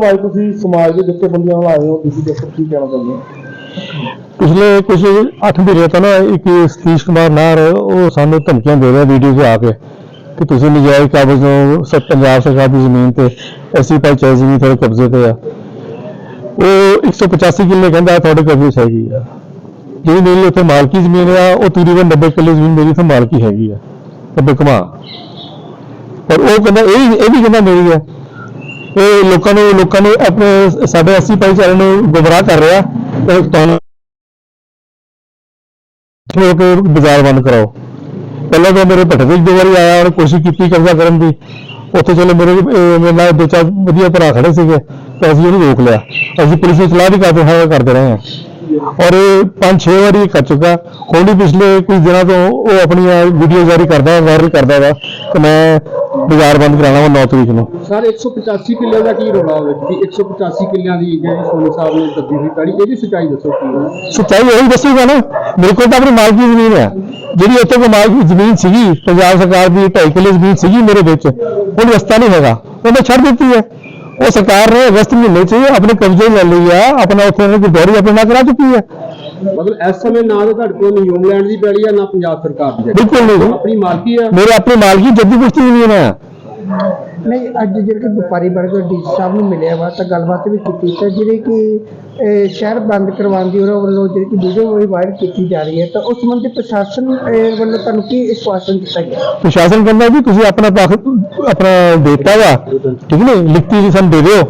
ਭਾਈ ਤੁਸੀਂ ਸਮਾਜ ਦੇ ਜਥੇਬੰਦੀਆਂ ਨਾਲ ਆਏ ਹੋ, ਤੁਸੀਂ ਦੱਸੋ ਕੀ ਕਹਿਣਾ ਚਾਹੁੰਦੇ ਹੋ? ਪਿਛਲੇ ਕੁਝ 8 ਮਹੀਨੇ ਤੋਂ ਨਾ ਇੱਕ ਸਤੀਸ਼ ਕੁਮਾਰ ਨਾਰ, ਉਹ ਸਾਨੂੰ ਧਮਕੀਆਂ ਦੇ ਰਿਹਾ ਵੀਡੀਓ 'ਚ ਆ ਕੇ ਕਿ ਤੁਸੀਂ ਨਜਾਇਜ਼ ਕਾਬਜ਼ ਹੋ, ਸਭ ਪੰਜਾਬ ਸਰਕਾਰ ਦੀ ਜ਼ਮੀਨ ਤੇ ਐਸੀ ਪੰਚਾਇਤ ਜ਼ਮੀਨ ਤੁਹਾਡੇ ਕਬਜ਼ੇ ਤੇ ਆ। ਉਹ 185 ਕਿੱਲੇ ਕਹਿੰਦਾ ਤੁਹਾਡੇ ਕਬਜ਼ੇ 'ਚ ਹੈਗੀ ਆ। ਜਿਹੜੀ ਮੇਰੀ ਉੱਥੇ ਮਾਲਕੀ ਜ਼ਮੀਨ ਆ, ਉਹ ਤਕਰੀਬਨ 90 ਕਿੱਲੇ ਜ਼ਮੀਨ ਮੇਰੀ ਉੱਥੇ ਮਾਲਕੀ ਹੈਗੀ ਆ ਤੇ ਕਮਾ ਪਰ ਉਹ ਕਹਿੰਦਾ, ਇਹ ਇਹ ਵੀ ਕਹਿੰਦਾ ਮੇਰੀ ਹੈ ਇਹ ਲੋਕਾਂ ਨੂੰ ਲੋਕਾਂ ਨੂੰ ਆਪਣੇ ਸਾਡੇ 80 ਭਾਈਚਾਰੇ ਨੂੰ ਗੁੰਮਰਾਹ ਕਰ ਰਿਹਾ, ਤੇ ਤੁਹਾਨੂੰ ਲੋਕ ਬਾਜ਼ਾਰ ਬੰਦ ਕਰਾਓ। ਪਹਿਲਾਂ ਤਾਂ ਮੇਰੇ ਭੱਠੇ ਵਿੱਚ ਦੋ ਵਾਰੀ ਆਇਆ ਔਰ ਕੋਸ਼ਿਸ਼ ਕੀਤੀ ਕਬਜ਼ਾ ਕਰਨ ਦੀ। ਉੱਥੇ ਚਲੋ ਮੇਰੇ ਮੇਰੇ ਨਾਲ ਦੋ ਚਾਰ ਵਧੀਆ ਭਰਾ ਖੜੇ ਸੀਗੇ, ਤੇ ਅਸੀਂ ਉਹਨੂੰ ਰੋਕ ਲਿਆ। ਅਸੀਂ ਪੁਲਿਸ ਨੂੰ ਸਲਾਹ ਵੀ ਕਰਦੇ, ਹਾਂ, ਕਰਦੇ ਰਹੇ ਹਾਂ। ਔਰ ਇਹ ਪੰਜ ਛੇ ਵਾਰੀ ਇਹ ਕਰ ਚੁੱਕਾ। ਹੁਣ ਵੀ ਪਿਛਲੇ ਕੁਝ ਦਿਨਾਂ ਤੋਂ ਉਹ ਆਪਣੀਆਂ ਵੀਡੀਓ ਜਾਰੀ ਕਰਦਾ ਵਾਇਰਲ ਕਰਦਾ ਵਾ ਕਿ ਮੈਂ ਬਾਜ਼ਾਰ ਬੰਦ ਕਰਾਉਣਾ ਵਾ 9 ਤਰੀਕ ਨੂੰ। ਸਰ 185 ਕਿੱਲੇ ਦਾ ਕੀ ਰੋਲਾ ਹੋਵੇ ਕਿ 185 ਕਿੱਲਿਆਂ ਦੀ ਜਿਹੜੀ ਸੋਨੀ ਸਾਹਿਬ ਨੇ ਦੱਬੀ ਹੋਈ ਪੈੜੀ ਇਹਦੀ ਸੱਚਾਈ ਦੱਸੋ ਕੀ ਹੈ? ਸੱਚਾਈ ਉਹੀ ਦੱਸੂਗਾ ਨਾ। ਮੇਰੇ ਕੋਲ ਤਾਂ ਆਪਣੀ ਮਾਲਕੀ ਜ਼ਮੀਨ ਹੈ ਜਿਹੜੀ ਉੱਥੇ ਕੋ ਮਾਲਕੀ ਜ਼ਮੀਨ ਸੀਗੀ ਪੰਜਾਬ ਸਰਕਾਰ ਦੀ ਢਾਈ ਕਿੱਲੇ ਜ਼ਮੀਨ ਸੀਗੀ ਮੇਰੇ ਵਿੱਚ ਉਹ ਰਸਤਾ ਨਹੀਂ ਹੈਗਾ। ਉਹਨੇ ਛੱਡ ਦਿੱਤੀ ਹੈ। ਉਹ ਸਰਕਾਰ ਨੇ ਅਗਸਤ ਮਹੀਨੇ 'ਚ ਆਪਣੇ ਕਬਜ਼ੇ ਲੈ ਲਈ ਆ ਆਪਣਾ ਉੱਥੇ ਉਹਨੇ ਗੁਰਦੁਆਰੀ ਆਪਣੇ ਨਾਲ ਕਰਾ ਚੁੱਕੀ ਹੈ ਮਤਲਬ ਇਸ ਸਮੇਂ ਨਾ ਤਾਂ ਤੁਹਾਡੇ ਕੋਲ ਨਿਊਜ਼ੀਲੈਂਡ ਦੀ ਪੈੜੀ ਆ ਨਾ ਪੰਜਾਬ ਸਰਕਾਰ ਦੀ ਬਿਲਕੁਲ ਨਹੀਂ। ਆਪਣੀ ਮਾਲਕੀ ਆ। ਮੇਰੇ ਆਪਣੀ ਮਾਲਕੀ ਜੱਦੀ ਕੁਸ਼ਤੀ ਜ਼ਮੀਨ ਹੈ। ਨਹੀਂ, ਅੱਜ ਜਿਹੜੇ ਕਿ ਵਪਾਰੀ ਵਰਗ ਡੀ ਸਾਹਿਬ ਨੂੰ ਮਿਲਿਆ ਵਾ, ਤਾਂ ਗੱਲਬਾਤ ਵੀ ਕੀਤੀ ਤਾਂ ਜਿਹੜੇ ਕਿ ਸ਼ਹਿਰ ਬੰਦ ਕਰਵਾਉਣ ਦੀ ਉਹਨਾਂ ਵੱਲੋਂ ਜਿਹੜੀ ਕਿ ਵੀਡੀਓ ਵੀ ਵਾਇਰਲ ਕੀਤੀ ਜਾ ਰਹੀ ਹੈ, ਤਾਂ ਉਸ ਸੰਬੰਧੀ ਪ੍ਰਸ਼ਾਸਨ ਵੱਲੋਂ ਤੁਹਾਨੂੰ ਕੀ ਆਸ਼ਵਾਸਨ ਦਿੱਤਾ ਗਿਆ? ਪ੍ਰਸ਼ਾਸਨ ਕਹਿੰਦਾ ਵੀ ਤੁਸੀਂ ਆਪਣਾ ਪੱਖ, ਆਪਣਾ ਦੇਤਾ ਵਾ, ਠੀਕ ਨੇ ਲਿਖਤੀ ਜੀ ਸਾਨੂੰ ਦੇ ਦਿਓ,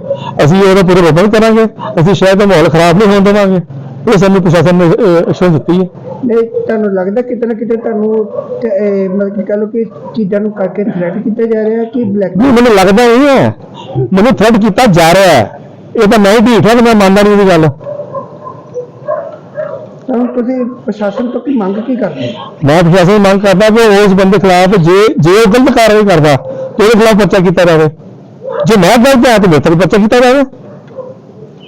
ਅਸੀਂ ਉਹਦਾ ਪੂਰਾ ਪ੍ਰਬੰਧ ਕਰਾਂਗੇ, ਅਸੀਂ ਸ਼ਹਿਰ ਦਾ ਮਾਹੌਲ ਖਰਾਬ ਨਹੀਂ ਹੋਣ ਦੇਵਾਂਗੇ। ਇਹ ਸਾਨੂੰ ਪ੍ਰਸ਼ਾਸਨ ਨੇ ਅਸ਼ਵਾਸ ਦਿੱਤੀ ਹੈ। ਨਹੀਂ ਤੁਹਾਨੂੰ ਲੱਗਦਾ ਕਿਤੇ ਨਾ ਕਿਤੇ ਤੁਹਾਨੂੰ ਮਤਲਬ ਕਿ ਕਹ ਲਓ ਕਿ ਚੀਜ਼ਾਂ ਨੂੰ ਕਰਕੇ ਥ੍ਰੈਟ ਕੀਤਾ ਜਾ ਰਿਹਾ ਕਿ ਬਲੈਕ ਨਹੀਂ ਮੈਨੂੰ ਲੱਗਦਾ ਨਹੀਂ ਹੈ। ਮੈਨੂੰ ਥ੍ਰੈਡ ਕੀਤਾ ਜਾ ਰਿਹਾ ਹੈ। ਇਹ ਤਾਂ ਮੈਂ ਹੀ ਢੀਠ ਹਾਂ ਤੇ ਮੈਂ ਮੰਨਦਾ ਨਹੀਂ ਇਹਦੀ ਗੱਲ। ਤਾਂ ਹੁਣ ਤੁਸੀਂ ਪ੍ਰਸ਼ਾਸਨ ਤੋਂ ਕੀ ਮੰਗ ਕੀ ਕਰਦੇ ਹੋ? ਮੈਂ ਪ੍ਰਸ਼ਾਸਨ ਨੂੰ ਮੰਗ ਕਰਦਾ ਕਿ ਉਸ ਬੰਦੇ ਖਿਲਾਫ ਜੇ ਜੇ ਉਹ ਗਲਤ ਕਾਰਵਾਈ ਕਰਦਾ ਤੇ ਉਹਦੇ ਖਿਲਾਫ ਪਰਚਾ ਕੀਤਾ ਜਾਵੇ। ਜੇ ਮੈਂ ਗਲਤ ਹਾਂ ਤੇ ਮੇਰੇ ਤੇ ਵੀ ਪਰਚਾ ਕੀਤਾ ਜਾਵੇ।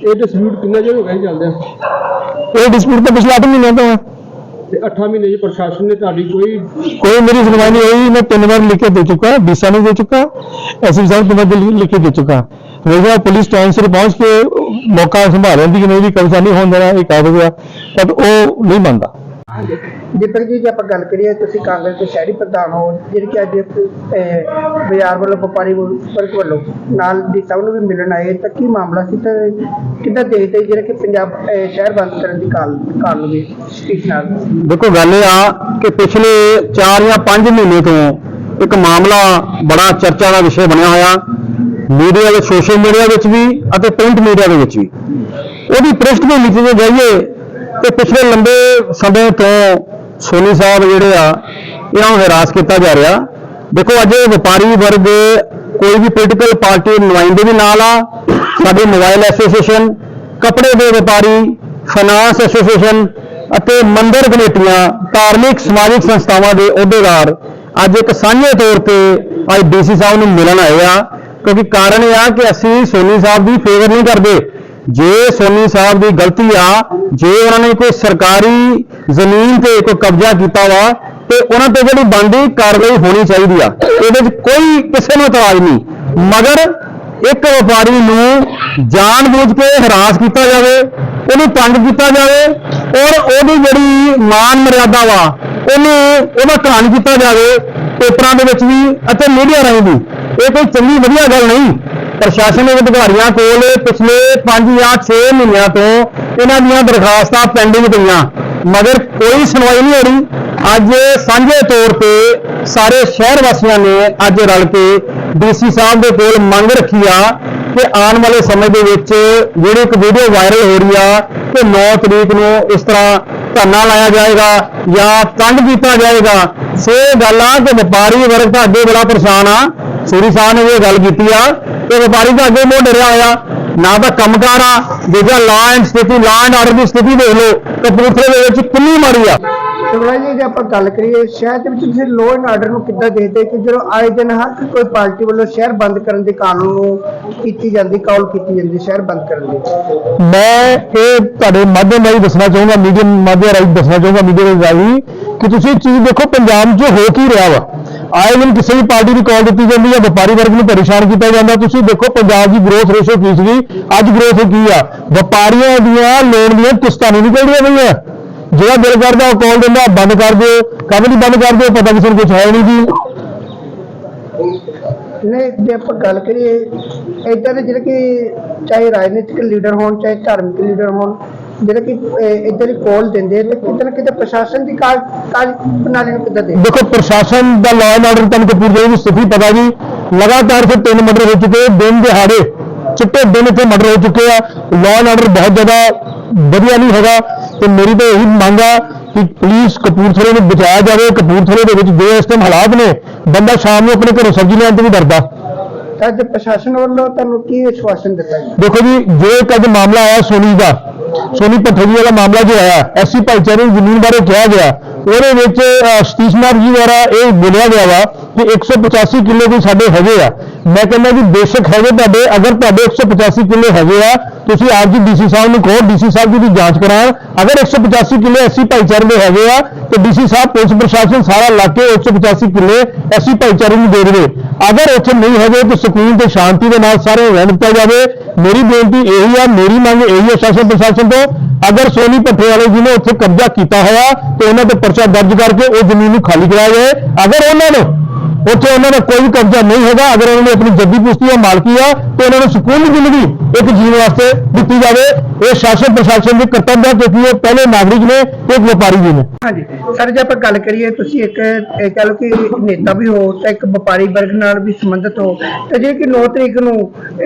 ਇਹ ਡਿਸਪਿਊਟ ਕਿੰਨਾ ਚਿਰ ਹੋ ਗਿਆ ਜੀ ਚੱਲਦਿਆਂ? ਇਹ ਡਿਸਪਿਊਟ ਤਾਂ ਪਿਛਲੇ 8 ਮਹੀਨਿਆਂ ਤੋਂ ਹੈ ਤੇ 8 ਮਹੀਨੇ ਚ ਪ੍ਰਸ਼ਾਸਨ ਨੇ ਤੁਹਾਡੀ ਕੋਈ ਕੋਈ ਮੇਰੀ ਸੁਣਵਾਈ ਨਹੀਂ ਹੋਈ ਮੈਂ ਤਿੰਨ ਵਾਰ ਲਿਖ ਕੇ ਦੇ ਚੁੱਕਾ ਡੀਸਾ ਨੂੰ ਦੇ ਚੁੱਕਾ ਐਸਪੀ ਸਾਹਿਬ ਨੂੰ ਮੈਂ ਲਿਖ ਕੇ ਦੇ ਚੁੱਕਾ। ਰੇਗਾ ਪੁਲਿਸ ਟਾਈਮ ਸਿਰ ਪਹੁੰਚ ਕੇ ਮੌਕਾ ਸੰਭਾਲ ਲੈਂਦੀ ਕਿ ਨਹੀਂ ਕਬਜ਼ਾ ਨਹੀਂ ਹੋਣ ਦੇਣਾ ਇਹ ਕਾਬਜ਼ ਆ ਪਰ ਉਹ ਨਹੀਂ ਮੰਨਦਾ। ਦੀਪਕ ਜੀ ਜੇ ਆਪਾਂ ਗੱਲ ਕਰੀਏ ਤੁਸੀਂ ਕਾਂਗਰਸ ਦੇ ਸ਼ਹਿਰੀ ਪ੍ਰਧਾਨ ਹੋ ਜਿਹੜੇ ਕਿ ਅੱਜ ਅਹ, ਬਾਜ਼ਾਰ ਵੱਲੋਂ ਵਪਾਰੀ ਵਰਗ ਵੱਲੋਂ ਨਾਲ ਦੀ ਸਭ ਨੂੰ ਵੀ ਮਿਲਣ ਆਏ ਤਾਂ ਕੀ ਮਾਮਲਾ ਸੀ? ਤਾਂ ਕਿੱਦਾਂ ਦੇਖਦੇ ਜਿਹੜੇ ਕਿ ਪੰਜਾਬ ਅਹ, ਸ਼ਹਿਰ ਬੰਦ ਕਰਨ ਦੀ ਕਾਲ ਕਾਲ ਵੀ ਇਸ ਨਾਲ? ਦੇਖੋ ਗੱਲ ਇਹ ਆ ਕਿ ਪਿਛਲੇ 4 ਜਾਂ 5 ਮਹੀਨੇ ਤੋਂ ਇੱਕ ਮਾਮਲਾ ਬੜਾ ਚਰਚਾ ਦਾ ਵਿਸ਼ੇ ਬਣਿਆ ਹੋਇਆ ਮੀਡੀਆ ਦੇ ਸੋਸ਼ਲ ਮੀਡੀਆ ਵਿੱਚ ਵੀ ਅਤੇ ਪ੍ਰਿੰਟ ਮੀਡੀਆ ਦੇ ਵਿੱਚ ਵੀ। ਉਹਦੀ ਪ੍ਰਿਸ਼ਠਭੂਮੀ ਤੇ ਜੇ ਜਾਈਏ ਤੇ ਪਿਛਲੇ ਲੰਬੇ ਸਮੇਂ ਤੋਂ ਸੋਨੀ ਸਾਹਿਬ ਜਿਹੜੇ ਆ ਇਹਨਾਂ ਨੂੰ ਹਰਾਸ ਕੀਤਾ ਜਾ ਰਿਹਾ। ਦੇਖੋ, ਅੱਜ ਵਪਾਰੀ ਵਰਗ ਕੋਈ ਵੀ ਪੋਲੀਟੀਕਲ ਪਾਰਟੀ ਨੁਮਾਇੰਦੇ ਵੀ ਨਾਲ ਆ। ਸਾਡੇ ਮੋਬਾਈਲ ਐਸੋਸੀਏਸ਼ਨ ਕੱਪੜੇ ਦੇ ਵਪਾਰੀ ਫਾਈਨਾਂਸ ਐਸੋਸੀਏਸ਼ਨ ਅਤੇ ਮੰਦਰ ਕਮੇਟੀਆਂ, ਧਾਰਮਿਕ, ਸਮਾਜਿਕ ਸੰਸਥਾਵਾਂ ਦੇ ਅਹੁਦੇਦਾਰ ਅੱਜ ਇੱਕ ਸਾਂਝੇ ਤੌਰ ਤੇ ਅੱਜ ਡੀਸੀ ਸਾਹਿਬ ਨੂੰ ਮਿਲਣ ਆਏ ਆ। ਕਿਉਂਕਿ ਕਾਰਨ ਇਹ ਆ ਕਿ ਅਸੀਂ ਸੋਨੀ ਸਾਹਿਬ ਦੀ ਫੇਵਰ ਨਹੀਂ ਕਰਦੇ। ਜੇ ਸੋਨੀ ਸਾਹਿਬ ਦੀ ਗਲਤੀ ਆ, ਜੇ ਉਹਨਾਂ ਨੇ ਕੋਈ ਸਰਕਾਰੀ ਜ਼ਮੀਨ ਤੇ ਕੋਈ ਕਬਜ਼ਾ ਕੀਤਾ ਵਾ, ਤੇ ਉਹਨਾਂ ਤੇ ਜਿਹੜੀ ਬਣਦੀ ਕਾਰਵਾਈ ਹੋਣੀ ਚਾਹੀਦੀ ਆ, ਇਹਦੇ ਵਿੱਚ ਕੋਈ ਕਿਸੇ ਨੂੰ ਇਤਰਾਜ਼ ਨਹੀਂ। ਮਗਰ ਇੱਕ ਵਪਾਰੀ ਨੂੰ ਜਾਣਬੁੱਝ ਕੇ ਹਰਾਸ ਕੀਤਾ ਜਾਵੇ, ਉਹਨੂੰ ਤੰਗ ਕੀਤਾ ਜਾਵੇ, ਔਰ ਉਹਦੀ ਜਿਹੜੀ ਮਾਨ ਮਰਿਆਦਾ ਵਾ, ਉਹਨੂੰ ਉਹਦਾ ਘਾਣ ਕੀਤਾ ਜਾਵੇ, ਪੇਪਰਾਂ ਦੇ ਵਿੱਚ ਵੀ ਅਤੇ ਮੀਡੀਆ ਰਾਹੀਂ ਵੀ। ਇਹ ਕੋਈ ਚੰਗੀ, ਵਧੀਆ ਗੱਲ ਨਹੀਂ। ਪ੍ਰਸ਼ਾਸਨ ਅਧਿਕਾਰੀਆਂ ਕੋਲ ਪਿਛਲੇ 5 ਜਾਂ 6 ਮਹੀਨਿਆਂ ਤੋਂ ਇਹਨਾਂ ਦੀਆਂ ਦਰਖਾਸਤਾਂ ਪੈਂਡਿੰਗ ਪਈਆਂ। ਮਗਰ ਕੋਈ ਸੁਣਵਾਈ ਨਹੀਂ ਹੋ ਰਹੀ ਅੱਜ ਸਾਂਝੇ ਤੌਰ ਤੇ ਸਾਰੇ ਸ਼ਹਿਰ ਵਾਸੀਆਂ ਨੇ ਅੱਜ ਰਲ ਕੇ ਡੀਸੀ ਸਾਹਿਬ ਦੇ ਕੋਲ ਮੰਗ ਰੱਖੀ ਆ ਕਿ ਆਉਣ ਵਾਲੇ ਸਮੇਂ ਦੇ ਵਿੱਚ ਜਿਹੜੀ ਇੱਕ ਵੀਡੀਓ ਵਾਇਰਲ ਹੋ ਰਹੀ ਆ, ਕਿ 9 ਤਰੀਕ ਨੂੰ ਇਸ ਤਰ੍ਹਾਂ ਧਰਨਾ ਲਾਇਆ ਜਾਏਗਾ ਜਾਂ ਤੰਗ ਕੀਤਾ ਜਾਏਗਾ। ਸੇ ਗੱਲ ਆ ਕਿ ਵਪਾਰੀ ਵਰਗ ਤਾਂ ਅੱਗੇ ਬੜਾ ਪਰੇਸ਼ਾਨ ਆ। ਸੂਰੀ ਸਾਹਿਬ ਨੇ ਇਹ ਗੱਲ ਕੀਤੀ ਆ ਕਿ ਵਪਾਰੀ ਤਾਂ ਅੱਗੇ ਮੋਢ ਡਰਿਆ ਹੋਇਆ। ਨਾ ਤਾਂ ਕੰਮਕਾਰ ਆ ਦੂਜਾ ਲਾਅ ਐਂਡ ਸਥਿਤੀ ਲਾਅ ਐਂਡ ਆਰਡਰ ਦੀ ਸਥਿਤੀ ਦੇਖ ਲਓ ਕਪੂਰਥਲੇ ਦੇ ਵਿੱਚ ਕਿੰਨੀ ਮਾੜੀ ਆ। ਸੁਣਾ ਜੀ ਜੇ ਆਪਾਂ ਗੱਲ ਕਰੀਏ ਸ਼ਹਿਰ ਦੇ ਵਿੱਚ ਤੁਸੀਂ ਲੋਅ ਐਂਡ ਆਰਡਰ ਨੂੰ ਕਿੱਦਾਂ ਦੇਖਦੇ ਕਿ ਜਦੋਂ ਆਏ ਦਿਨ ਹਰ ਕੋਈ ਪਾਰਟੀ ਵੱਲੋਂ ਸ਼ਹਿਰ ਬੰਦ ਕਰਨ ਦੇ ਕਾਨੂੰਨ ਨੂੰ ਕੀਤੀ ਜਾਂਦੀ ਕਾਲ ਕੀਤੀ ਜਾਂਦੀ ਸ਼ਹਿਰ ਬੰਦ ਕਰਨ ਦੀ ਮੈਂ ਇਹ ਤੁਹਾਡੇ ਮਾਧਿਅਮ ਰਾਹੀਂ ਦੱਸਣਾ ਚਾਹੂੰਗਾ ਮੀਡੀਅਮ ਮਾਧਿਅਮ ਰਾਹੀਂ ਦੱਸਣਾ ਚਾਹੂੰਗਾ ਮੀਡੀਆ ਦੇ ਰਾਹੀਂ ਕਿ ਤੁਸੀਂ ਚੀਜ਼ ਦੇਖੋ ਪੰਜਾਬ 'ਚ ਹੋ ਕੀ ਰਿਹਾ ਵਾ। ਆਏ ਦਿਨ ਕਿਸੇ ਵੀ ਪਾਰਟੀ ਦੀ ਕਾਲ ਦਿੱਤੀ ਜਾਂਦੀ ਹੈ, ਵਪਾਰੀ ਵਰਗ ਨੂੰ ਪਰੇਸ਼ਾਨ ਕੀਤਾ ਜਾਂਦਾ। ਤੁਸੀਂ ਦੇਖੋ, ਪੰਜਾਬ ਦੀ ਗਰੋਥ ਰੇਸ਼ੋ ਕੀ ਸੀਗੀ? ਅੱਜ ਗਰੋਥ ਕੀ ਆ? ਵਪਾਰੀਆਂ ਦੀਆਂ ਲੋਨ ਦੀਆਂ ਕਿਸ਼ਤਾਂ ਨਹੀਂ ਨਿਕਲਦੀਆਂ ਪਈਆਂ ਜਿਹੜਾ ਦਿਲ ਕਰਦਾ ਉਹ ਕਾਲ ਦਿੰਦਾ, ਬੰਦ ਕਰ ਦਿਓ। ਕਦੇ ਨਹੀਂ ਬੰਦ ਕਰ ਦਿਓ, ਪਤਾ ਕਿਸੇ ਨੂੰ ਕੁਝ ਹੈ ਨਹੀਂ ਜੀ। ਨੇ ਜੇ ਆਪਾਂ ਗੱਲ ਕਰੀਏ ਇਦਾਂ ਦੇ ਜਿਹੜੇ ਕਿ ਚਾਹੇ ਰਾਜਨੀਤਿਕ ਲੀਡਰ ਹੋਣ, ਚਾਹੇ ਧਾਰਮਿਕ ਲੀਡਰ ਹੋਣ ਜਿਹੜੇ ਕਿ ਦੀ ਕੋਲ ਦਿੰਦੇ ਤੇ ਕਿਤੇ ਨਾ ਕਿਤੇ ਪ੍ਰਸ਼ਾਸਨ ਦੀ ਕਾਜ ਕਾਜ ਪ੍ਰਣਾਲੀ ਨੂੰ ਕਿੱਦਾਂ ਦੇ? ਦੇਖੋ ਪ੍ਰਸ਼ਾਸਨ ਦਾ ਲਾਅ ਐਂਡ ਆਰਡਰ ਤੁਹਾਨੂੰ ਕਪੂਰਥਲੇ ਦੀ ਸਥਿਤੀ ਪਤਾ ਜੀ। ਲਗਾਤਾਰ ਫਿਰ ਤਿੰਨ ਮਰਡਰ ਹੋ ਚੁੱਕੇ ਦਿਨ ਦਿਹਾੜੇ ਚਿੱਟੇ ਦਿਨ ਇੱਥੇ ਮਰਡਰ ਹੋ ਚੁੱਕੇ ਆ। ਲਾਅ ਐਂਡ ਆਰਡਰ ਬਹੁਤ ਜ਼ਿਆਦਾ ਵਧੀਆ ਨਹੀਂ ਹੈਗਾ ਤੇ ਮੇਰੀ ਤਾਂ ਇਹੀ ਮੰਗ ਆ ਕਿ ਪੁਲਿਸ ਕਪੂਰਥਲੇ ਨੂੰ ਬਚਾਇਆ ਜਾਵੇ। ਕਪੂਰਥਲੇ ਦੇ ਵਿੱਚ ਜੋ ਇਸ ਟਾਈਮ ਹਾਲਾਤ ਨੇ ਬੰਦਾ ਸ਼ਾਮ ਨੂੰ ਆਪਣੇ ਘਰੋਂ ਸਬਜ਼ੀ ਲੈਣ ਤੋਂ ਵੀ ਡਰਦਾ। ਤਾਂ ਅੱਜ ਪ੍ਰਸ਼ਾਸਨ ਵੱਲੋਂ ਤੁਹਾਨੂੰ ਕੀ ਵਿਸ਼ਵਾਸਨ ਦਿੱਤਾ ਗਿਆ ਦੇਖੋ ਜੀ ਜੋ ਇੱਕ ਅੱਜ ਮਾਮਲਾ ਆਇਆ ਸੋਨੀ ਦਾ ਸੋਨੀ ਪੱਠੇਜੀ ਵਾਲਾ ਮਾਮਲਾ ਜੋ ਆਇਆ, ਐਸੀ ਭਾਈਚਾਰੇ ਦੀ ਜ਼ਮੀਨ ਬਾਰੇ ਕਿਹਾ ਗਿਆ। ਉਹਦੇ ਵਿੱਚ ਸਤੀਸ਼ ਕੁਮਾਰ ਜੀ ਦੁਆਰਾ ਇਹ ਬੋਲਿਆ ਗਿਆ ਵਾ ਕਿ 185 ਕਿੱਲੇ ਵੀ ਸਾਡੇ ਹੈਗੇ ਆ। ਮੈਂ ਕਹਿੰਦਾ ਜੀ, ਬੇਸ਼ੱਕ ਹੈਗੇ ਤੁਹਾਡੇ। ਅਗਰ ਤੁਹਾਡੇ 185 ਕਿੱਲੇ ਹੈਗੇ ਆ, ਤੁਸੀਂ ਆਪ ਜੀ ਡੀਸੀ ਸਾਹਿਬ ਨੂੰ ਕਹੋ ਡੀਸੀ ਸਾਹਿਬ ਜੀ ਦੀ ਜਾਂਚ ਕਰਾਉਣ। ਅਗਰ 185 ਕਿੱਲੇ ਐਸੀ ਭਾਈਚਾਰੇ ਦੇ ਹੈਗੇ ਆ, ਤੇ ਡੀਸੀ ਸਾਹਿਬ, ਪੁਲਿਸ ਪ੍ਰਸ਼ਾਸਨ ਸਾਰਾ ਲਾ ਕੇ 185 ਕਿੱਲੇ ਐਸੀ ਭਾਈਚਾਰੇ ਨੂੰ ਦੇ ਦੇਵੇ। ਅਗਰ ਉੱਥੇ ਨਹੀਂ ਹੈਗੇ, ਤਾਂ ਸਕੂਨ ਤੇ ਸ਼ਾਂਤੀ ਦੇ ਨਾਲ ਸਾਰੇ ਰਹਿਣ ਦਿੱਤਾ ਜਾਵੇ। ਮੇਰੀ ਬੇਨਤੀ ਇਹੀ ਆ, ਮੇਰੀ ਮੰਗ ਇਹੀ ਹੈ ਸ਼ਾਸਨ ਪ੍ਰਸ਼ਾਸਨ ਤੋਂ। ਅਗਰ ਸੋਨੀ ਭੱਠੇ ਵਾਲੇ ਜੀ ਨੇ ਉੱਥੇ ਕਬਜ਼ਾ ਕੀਤਾ ਹੋਇਆ, ਤੇ ਉਹਨਾਂ ਤੇ ਪਰਚਾ ਦਰਜ ਕਰਕੇ ਉਹ ਜ਼ਮੀਨ ਨੂੰ ਖਾਲੀ ਕਰਾਇਆ ਜਾਏ। ਅਗਰ ਉਹਨਾਂ ਨੂੰ ਉੱਥੇ ਉਹਨਾਂ ਦਾ ਕੋਈ ਕਬਜ਼ਾ ਨਹੀਂ ਹੈਗਾ। ਅਗਰ ਉਹਨਾਂ ਨੇ ਆਪਣੀ ਜੱਦੀ ਪੁਸ਼ਤੀ ਆ ਮਾਲਕੀ ਆ ਤੇ ਉਹਨਾਂ ਨੂੰ ਸਕੂਨ ਦੀ ਜ਼ਿੰਦਗੀ ਇੱਕ ਜੀਣ ਵਾਸਤੇ ਦਿੱਤੀ ਜਾਵੇ। ਇਹ ਸ਼ਾਸਨ ਪ੍ਰਸ਼ਾਸਨ ਦੇ ਕਰਤੱਵ ਹੈ ਕਿਉਂਕਿ ਉਹ ਪਹਿਲੇ ਨਾਗਰਿਕ ਨੇ ਤੇ ਵਪਾਰੀ ਵੀ ਨੇ। ਹਾਂਜੀ। ਸਰ ਜੇ ਆਪਾਂ ਗੱਲ ਕਰੀਏ ਤੁਸੀਂ ਇੱਕ ਇਹ ਕਹ ਲਓ ਕਿ ਨੇਤਾ ਵੀ ਹੋ ਤੇ ਇੱਕ ਵਪਾਰੀ ਵਰਗ ਨਾਲ ਵੀ ਸੰਬੰਧਿਤ ਹੋ ਤੇ ਜੇ ਕਿ 9 ਤਰੀਕ ਨੂੰ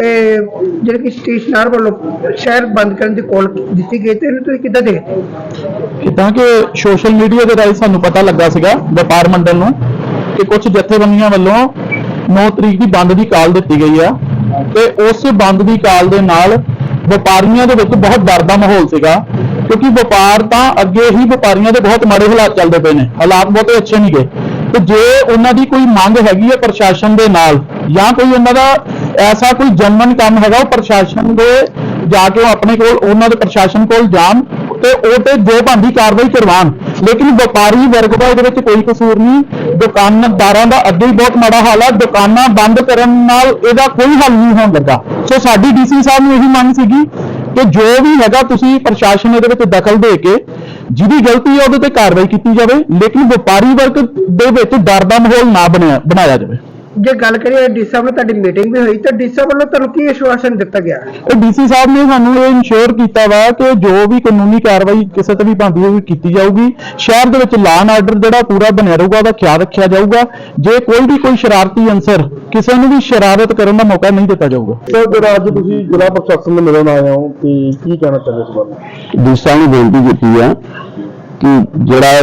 ਇਹ ਜਿਹੜੇ ਕਿ ਸਟੇਸ਼ਨਰ ਵੱਲੋਂ ਸ਼ਹਿਰ ਬੰਦ ਕਰਨ ਦੀ ਕੋਲ ਦਿੱਤੀ ਗਈ ਤੇ ਇਹਨੂੰ ਤੁਸੀਂ ਕਿੱਦਾਂ ਦੇਖਦੇ ਹੋ? ਕਿ ਸੋਸ਼ਲ ਮੀਡੀਆ ਦੇ ਰਾਹੀਂ ਸਾਨੂੰ ਪਤਾ ਲੱਗਾ ਸੀਗਾ ਵਪਾਰ ਮੰਡਲ ਨੂੰ ਕਿ ਕੁਝ ਜਥੇਬੰਦੀਆਂ ਵੱਲੋਂ 9 ਤਰੀਕ ਦੀ ਬੰਦ ਦੀ ਕਾਲ ਦਿੱਤੀ ਗਈ ਆ। ਤੇ ਉਸ ਬੰਦ ਦੀ ਕਾਲ ਦੇ ਨਾਲ ਵਪਾਰੀਆਂ ਦੇ ਵਿੱਚ ਬਹੁਤ ਡਰ ਦਾ ਮਾਹੌਲ ਸੀਗਾ, ਕਿਉਂਕਿ ਵਪਾਰ ਤਾਂ ਅੱਗੇ ਹੀ ਵਪਾਰੀਆਂ ਦੇ ਬਹੁਤ ਮਾੜੇ ਹਾਲਾਤ ਚੱਲਦੇ ਪਏ ਨੇ। ਹਾਲਾਤ ਬਹੁਤੇ ਅੱਛੇ ਨਹੀਂ ਗਏ। ਤੇ ਜੇ ਉਹਨਾਂ ਦੀ ਕੋਈ ਮੰਗ ਹੈਗੀ ਹੈ ਪ੍ਰਸ਼ਾਸਨ ਦੇ ਨਾਲ, ਜਾਂ ਕੋਈ ਉਹਨਾਂ ਦਾ ਐਸਾ ਕੋਈ ਜਨਮਨ ਕੰਮ ਹੈਗਾ, ਉਹ ਪ੍ਰਸ਼ਾਸਨ ਦੇ ਜਾ ਕੇ ਉਹ ਆਪਣੇ ਕੋਲ, ਉਹਨਾਂ ਦੇ ਪ੍ਰਸ਼ਾਸਨ ਕੋਲ ਜਾਣ ਤੇ ਉਹ ਤੇ ਜੋ ਬੰਦੀ ਕਾਰਵਾਈ ਕਰਵਾਉਣ। ਲੇਕਿਨ ਵਪਾਰੀ ਵਰਗ ਦਾ ਇਹਦੇ ਵਿੱਚ ਕੋਈ ਕਸੂਰ ਨਹੀਂ। ਦੁਕਾਨਦਾਰਾਂ ਦਾ ਅੱਗੇ ਹੀ ਬਹੁਤ ਮਾੜਾ ਹਾਲ ਹੈ ਦੁਕਾਨਾਂ ਬੰਦ ਕਰਨ ਨਾਲ ਇਹਦਾ ਕੋਈ ਹੱਲ ਨਹੀਂ ਹੋਣ ਲੱਗਾ। ਸੋ ਸਾਡੀ ਡੀਸੀ ਸਾਹਿਬ ਨੂੰ ਇਹੀ ਮੰਗ ਸੀਗੀ ਕਿ ਜੋ ਵੀ ਹੈਗਾ ਤੁਸੀਂ ਪ੍ਰਸ਼ਾਸਨ ਇਹਦੇ ਵਿੱਚ ਦਖਲ ਦੇ ਕੇ ਜਿਹਦੀ ਗਲਤੀ ਹੈ ਉਹਦੇ ਤੇ ਕਾਰਵਾਈ ਕੀਤੀ ਜਾਵੇ। ਲੇਕਿਨ ਵਪਾਰੀ ਵਰਗ ਦੇ ਵਿੱਚ ਡਰ ਦਾ ਮਾਹੌਲ ਨਾ ਬਣਿਆ ਬਣਾਇਆ ਜਾਵੇ। ਜੇ ਗੱਲ ਕਰੀਏ ਡੀ ਸਾਹਿਬ ਨਾਲ ਤੁਹਾਡੀ ਮੀਟਿੰਗ ਵੀ ਹੋਈ ਤਾਂ ਡੀ ਸਾਹਿਬ ਵੱਲੋਂ ਤੁਹਾਨੂੰ ਕੀ ਵਿਸ਼ਵਾਸਨ ਦਿੱਤਾ ਗਿਆ? ਇਹ ਡੀਸੀ ਸਾਹਿਬ ਨੇ ਸਾਨੂੰ ਇਹ ਇਨਸ਼ੋਰ ਕੀਤਾ ਵਾ ਕਿ ਜੋ ਵੀ ਕਾਨੂੰਨੀ ਕਾਰਵਾਈ ਕਿਸੇ ਤੇ ਵੀ ਬਣਦੀ ਹੋਈ ਕੀਤੀ ਜਾਊਗੀ ਸ਼ਹਿਰ ਦੇ ਵਿੱਚ ਲਾਅ ਐਂਡ ਆਰਡਰ ਜਿਹੜਾ ਪੂਰਾ ਬਣਿਆ ਰਹੂਗਾ ਉਹਦਾ ਖਿਆਲ ਰੱਖਿਆ ਜਾਊਗਾ। ਜੇ ਕੋਈ ਵੀ ਕੋਈ ਸ਼ਰਾਰਤੀ ਅਨਸਰ ਕਿਸੇ ਨੂੰ ਵੀ ਸ਼ਰਾਰਤ ਕਰਨ ਦਾ ਮੌਕਾ ਨਹੀਂ ਦਿੱਤਾ ਜਾਊਗਾ। ਸਰ ਜਿਹੜਾ ਅੱਜ ਤੁਸੀਂ ਜ਼ਿਲ੍ਹਾ ਪ੍ਰਸ਼ਾਸਨ ਨੂੰ ਮਿਲਣ ਆਏ ਹੋ ਤੇ ਕੀ ਕਹਿਣਾ ਚਾਹੁੰਦੇ ਇਸ ਬਾਰੇ? ਡੀਸਾ ਨੂੰ ਬੇਨਤੀ ਕੀਤੀ ਹੈ ਕਿ ਜਿਹੜਾ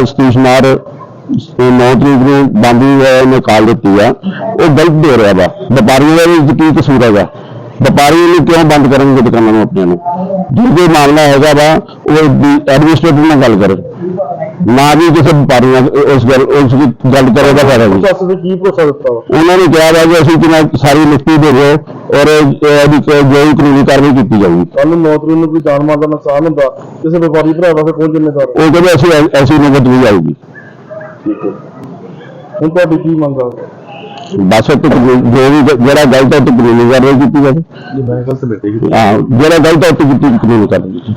ਸਟੇਸ਼ਨਰ 9 ਤਰੀਕ ਨੂੰ ਬੰਦੀ ਨੇ ਕਾਲ ਦਿੱਤੀ ਆ। ਉਹ ਗਲਤ ਦੇ ਰਿਹਾ ਵਾ। ਵਪਾਰੀਆਂ ਦਾ ਵੀ ਕੀ ਕਸੂਰ ਹੈਗਾ? ਵਪਾਰੀ ਨੂੰ ਕਿਉਂ ਬੰਦ ਕਰਨਗੇ ਦੁਕਾਨਾਂ ਨੂੰ ਆਪਣੀਆਂ ਨੂੰ? ਜੋ ਕੋਈ ਮਾਮਲਾ ਹੈਗਾ ਵਾ ਉਹ ਐਡਮਿਨਿਸਟ੍ਰੇਟਰ ਨਾਲ ਗੱਲ ਕਰੇ। ਨਾ ਵੀ ਕਿਸੇ ਵਪਾਰੀ ਨਾਲ ਉਸ ਗੱਲ ਉਸ ਦੀ ਗੱਲ ਕਰੇ ਦਾ ਫਾਇਦਾ ਨਹੀਂ। ਨੇ ਕੀ ਭਰੋਸਾ ਦਿੱਤਾ ਵਾ ਉਹਨਾਂ ਨੇ ਕਿਹਾ ਵਾ ਕਿ ਅਸੀਂ ਕਿਨਾਂ ਸਾਰੀ ਲਿਖਤੀ ਦੇ ਦਿਓ ਔਰ ਇਹਦੀ ਵੀ ਕਾਨੂੰਨੀ ਕਾਰਵਾਈ ਕੀਤੀ ਜਾਊਗੀ। ਕੱਲ ਨੂੰ 9 ਤਰੀਕ ਨੂੰ ਕੋਈ ਜਾਨ ਮਾਲ ਦਾ ਨੁਕਸਾਨ ਹੁੰਦਾ ਕਿਸੇ ਵਪਾਰੀ ਭਰਾ ਦਾ ਫਿਰ ਕੌਣ ਜ਼ਿੰਮੇਦਾਰ ਉਹ ਕਹਿੰਦੇ ਅਸੀਂ ਐਸੀ ਨੌਬਤ ਵੀ ਆਊਗੀ। ਹੁਣ ਤੁਹਾਡੀ ਕੀ ਮੰਗ ਆ? ਬਸ ਉਹ ਜੋ ਵੀ ਜਿਹੜਾ ਗਲਤ ਹੈ ਉਹ ਤੇ ਕਾਨੂੰਨੀ ਕਾਰਵਾਈ ਕੀਤੀ ਜਾਵੇ ਜੀ ਮੈਂ ਗਲਤ ਬੈਠੇ ਹਾਂ ਜਿਹੜਾ ਗਲਤ ਹੈ ਉਹ ਤੇ ਕੀਤੀ ਕਾਨੂੰਨੀ ਕਾਰਵਾਈ ਕੀਤੀ